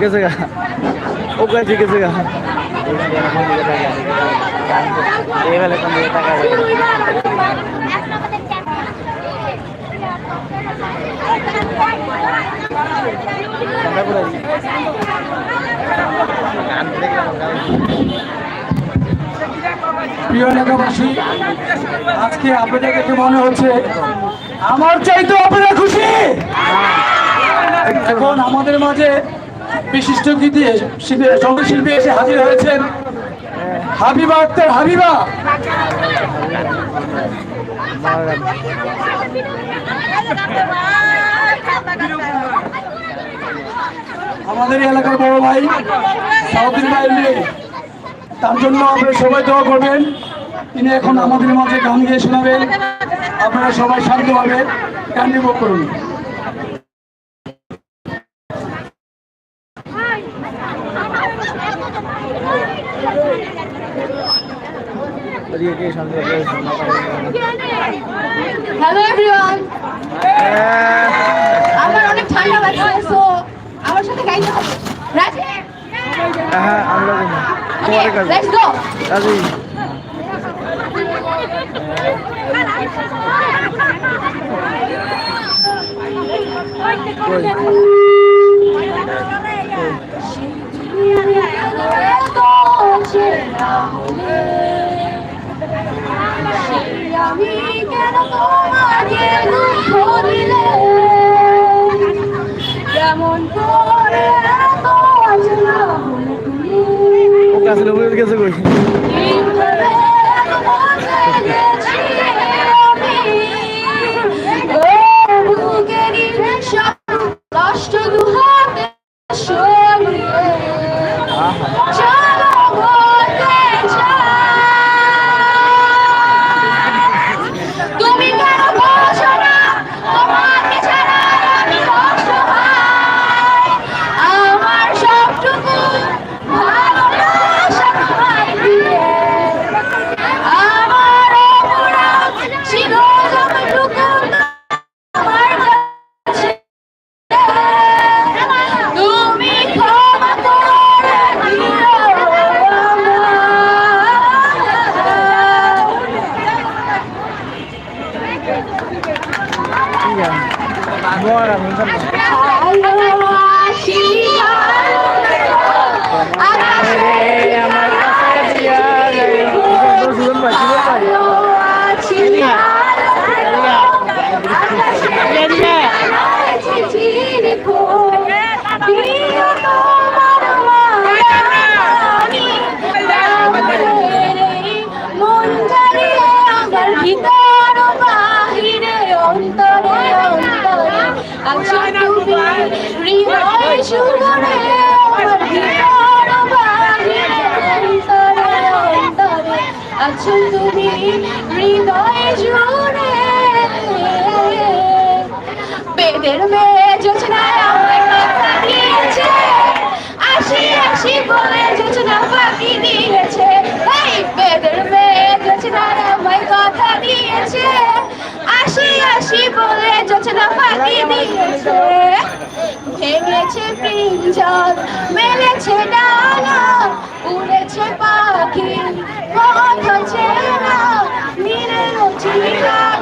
গেছে গা। ও কাছে গেছে প্রিয় এলাকাবাসী, আজকে আপনাদের দেখে মনে হচ্ছে, আমার চাইতে আপনারা খুশি। এখন আমাদের মাঝে বিশিষ্ট গীতি শিল্পী- সঙ্গীতশিল্পী এসে হাজির হয়েছেন। হাবিবা আক্তার, হাবিবা! আমাদের এলাকার বড় ভাই সাউদিন মেয়ে তার জন্য আপনারা সবাই দোয়া করবেন। তিনি এখন আমাদের মাঝে গান গিয়ে শোনাবেন। আপনারা সবাই শান্ত হবে গান উপভোগ করুন। হ্যালো এভরিওয়ান আমার অনেক ঠান্ডা লাগছে সো আমার সাথে গাইতে হবে। রাজি হ্যাঁ আমরা কাছে লেটস গো রাজি কই আমি কেন তোমাকে দুঃখ দিলে? কেমন করে তুমি ও কাছে লোক গেছে কই কষ্ট দুহাতে সরিয়ে চলো বলতে তুমি কেন বোঝো না তোমাকে ছাড়া আমি অসহায় আমার সবটুকু ভালোবাসা তোমায় দিয়ে আমার অপরাধ ছিল যতটুকু আমার কাছে তুমি ক্ষমা করে দিও মরা মুন্ডা ভালোবাসি আমার কাছে দিয়া যাই সুজন ভাই সুজন ভাই ভালোবাসি আছো তুমি হৃদয়ে জুড়ে। বেদের মেয়ে যোচনায় আমায় কথা দিয়েছে। আসি আসি বলে যোচনা ফাঁকি দিয়েছে। এই বেদের মেয়ে যোচনায় আমায় কথা দিয়েছে। আসি আসি বলে যোচনা ফাঁকি দিয়েছে। ভেঙেছে পিঞ্জর মেলেছে ডানা উড়েছে পাখি পথ চেনা নিরের ঠিকানা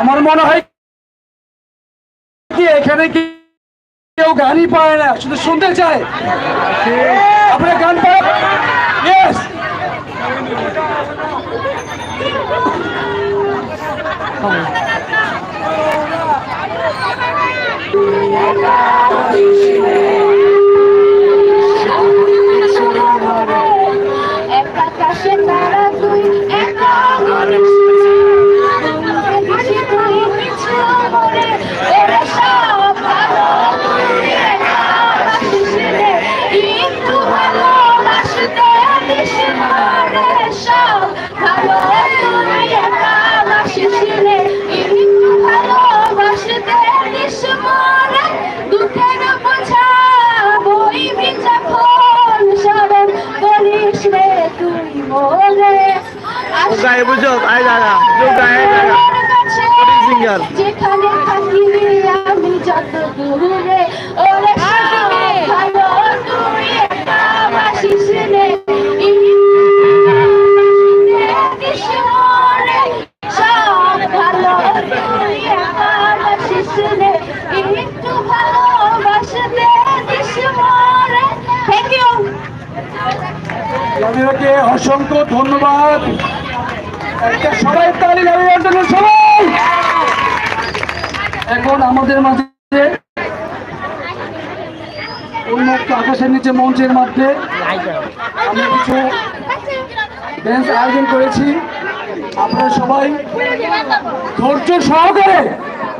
আমার মনে হয় কি এখানে কি কেউ গানই পায় না, শুধু শুনতে চায়। আপনার গান পায়? গায়ে বুঝো? আয় জায়গা যোগ গায়ে সিঙ্গার। যেখানে থাকি আমি যত দূরে ওরে ভালো তুই একা বাসিস রে। অসংখ্য ধন্যবাদ। সবাই তালি দাঁড়িয়ে জন্য সবাই। এখন আমাদের মাঝে উন্মুক্ত আকাশের নিচে মঞ্চের মধ্যে আমি কিছু ড্যান্স আয়োজন করেছি। আপনারা সবাই ধৈর্য সহকারে